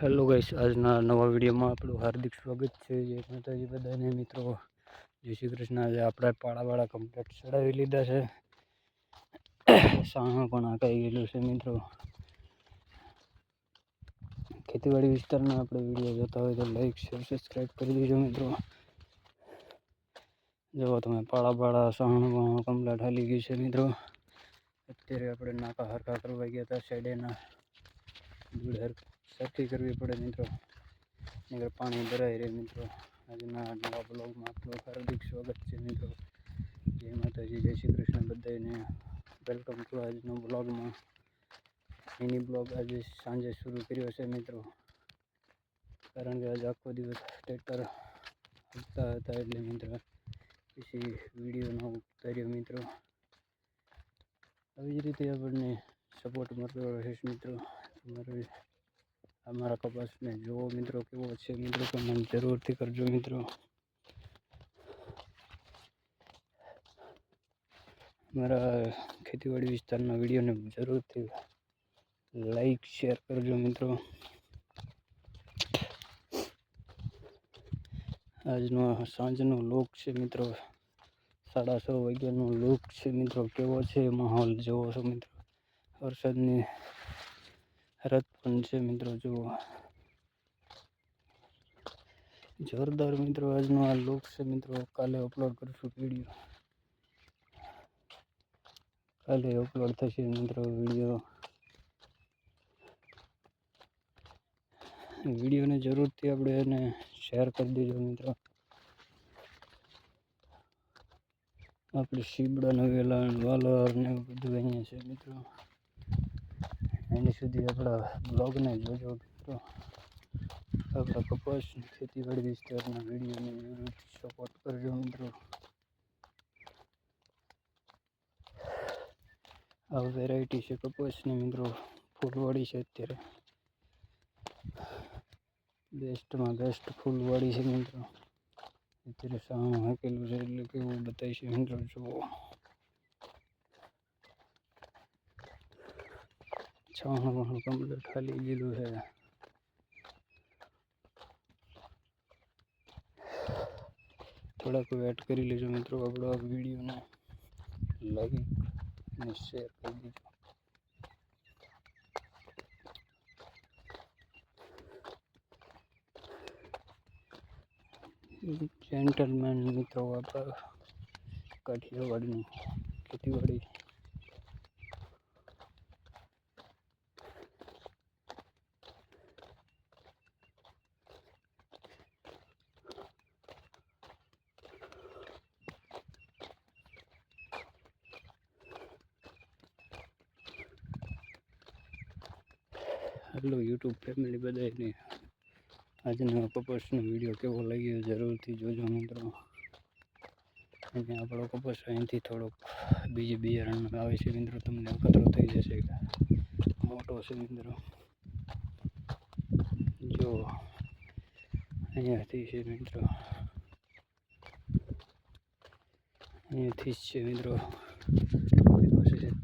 Hello guys આજના નવા વિડીયોમાં આપણું હાર્દિક સ્વાગત છે. જય માતાજી બધાને, મિત્રો. જય શ્રી કૃષ્ણ. આજે આપણે પાળાવાળા કમ્પ્લેટ ચડાવી લીધા છે. સાણું પણ આકાઈ ગયેલું છે, મિત્રો. ખેતીવાડી વિસ્તારના આપણે વીડિયો જોતા હોય તો લાઈક શેર સબસ્ક્રાઈબ કરી દેજો, મિત્રો. જુઓ તમે, પાળાવાળા પાળા સાણું કમ્પ્લેટ હાલી ગયું છે, મિત્રો. અત્યારે આપણે નાકા હરખા કરવા ગયા હતા સાઈડેના દૂધ હર સરખી કરવી પડે મિત્રો. નગર પાણી ભરાઈ રહે મિત્રો. આજના નવા બ્લોગમાં આપણું હાર્દિક સ્વાગત છે મિત્રો. જય માતાજી, જય શ્રી કૃષ્ણ બધાને વેલકમ ટુ આજનો બ્લોગમાં. મિની બ્લોગ આજે સાંજે શરૂ કર્યો છે મિત્રો. કારણ કે આજે આખો દિવસ ટ્રેક્ટર આપતા હતા એટલે મિત્રો પછી વિડીયોનો ઉતાર્યો મિત્રો. આવી જ રીતે આપણને સપોર્ટ મળતો રહેશે મિત્રો. તમારે અમારા કપાસને જુઓ મિત્રો કેવો છે. મિત્રો કમેન્ટ જરૂરથી કરજો મિત્રો. મારા ખેતીવાડી વિસ્તારના વિડીયોને જરૂરથી લાઈક, શેર કરજો મિત્રો. આજનો સાંજનો લોક છે મિત્રો. સાડા છ વાગ્યાનો લોક છે મિત્રો. કેવો છે માહોલ? જોવો છો મિત્રો. વરસાદની રથ પણ છે મિત્રો, જુઓ. જોરદાર મિત્રો, આજનો આ લોક છે મિત્રો, કાલે અપલોડ કરશું વીડિયો કાલે અપલોડ થશે મિત્રો વીડિયો વિડીયોને જરૂરથી આપણે એને શેર કરી દેજો મિત્રો. આપણે શીબડા નવેલા વાલર ને બધું અહીંયા છે મિત્રો. એની સુધી આપણા બ્લોગને જોજો મિત્રો. આપણા કપાસ ખેતીવાડી વિસ્તારના વિડીયોને સપોર્ટ કરજો મિત્રો. આ વેરાયટી છે કપાસની મિત્રો. ફૂલવાળી છે અત્યારે. બેસ્ટમાં બેસ્ટ ફૂલવાળી છે મિત્રો. અત્યારે સામે હાકેલું છે એટલે કેવું બતાવીશ મિત્રો, જુઓ. છાણું વાણું કમ્પ્લીટ ખાલી ગયેલું છે થોડાક વેટ કરી લેજો મિત્રો આપણો આ વિડીયોને લાઈક અને શેર કરી દીધો જેન્ટલમેન મિત્રો આપણા કાઠિયાવાડની ખેતીવાડી હેલો યુટ્યુબ ફેમિલી બધાને આજનો કપાસનો વીડિયો કેવો લાગ્યો જરૂરથી જોજો મિત્રો. અને આપણો કપાસ અહીંથી થોડોક બીજી બિયારણ આવે છે મિત્રો, તમને ખતરો થઈ જશે. મોટો છે મિત્રો. જો, અહીંયાથી છે મિત્રો. અહીંયાથી જ છે મિત્રો.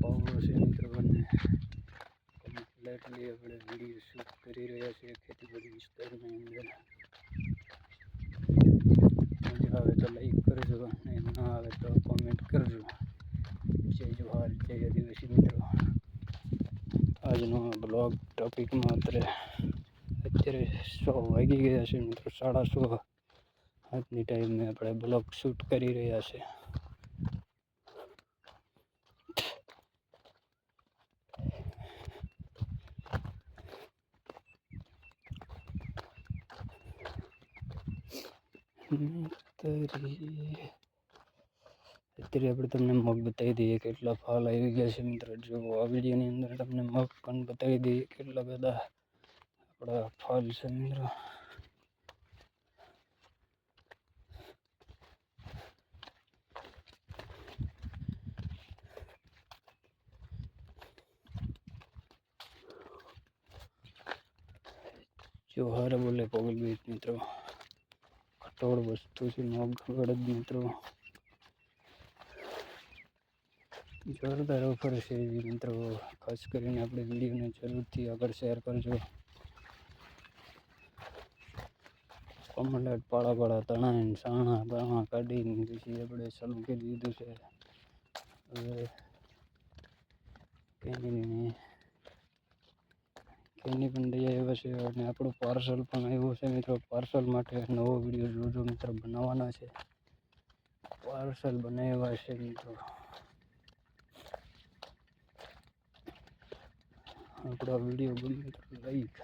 પાવડો છે મિત્રો બંને. કમ્પ્લેટલી આપણે વીડિયો શૂટ કરી રહ્યા છીએ ખેતીવાડી વિસ્તારની અંદર મજા આવે તો લાઈક કરજો અને ના આવે તો કોમેન્ટ કરજો. જય જવાહર, જય આદિવાસી મિત્રો. આજનો બ્લોગ ટોપિકમાં અત્યારે અત્યારે સો વાગી ગયા છે મિત્રો, સાડા સો. આજની ટાઈમે આપણે બ્લોગ શૂટ કરી રહ્યા છે તરી અત્યારે આપણે તમને મગ બતાવી દઈએ કેટલા ફાલ આવી ગયા છે મિત્રો. જો આ વિડીયોની અંદર તમને મગ પણ બતાવી દઈએ કેટલા બધા આપણા ફાલ છે મિત્રો. જોહાર બોલે પગલભાઈ મિત્રો. કઠોળ વસ્તુ છે મગ જ મિત્રો. જોરદાર ઓફર છે એવી મિત્રો. ખાસ કરીને આપણે વિડીયોને જરૂરથી આગળ શેર કરજો. કમલેટ પાળા પાળા તણાઈને સાણા બાણા કાઢીને પછી આપણે ચાલુ કરી દીધું છે. હવે કેનીને કેની પણ દઈ એવા છે અને આપણું પાર્સલ પણ આવ્યું છે મિત્રો. પાર્સલ માટે નવો વીડિયો જોજો મિત્રો, બનાવવાના છે. પાર્સલ બનાવ્યા છે મિત્રો. આપણો વીડિયો ગમે તો લાઈક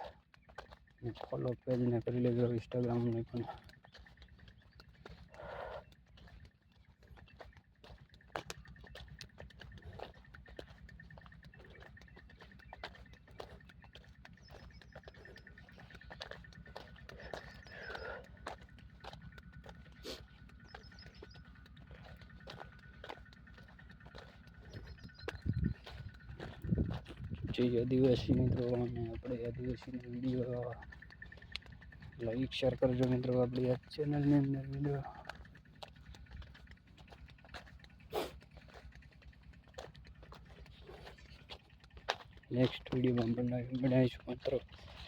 ફોલો પેજને કરી લેજો ઇન્સ્ટાગ્રામને પણ. જય આદિવાસી મિત્રો, અને આપણે આદિવાસીનો વીડિયો લાઈક શેર કરજો મિત્રો, આપણી આ ચેનલની અંદર વીડિયો નેક્સ્ટ વિડીયોમાં બનાવીશું મિત્રો.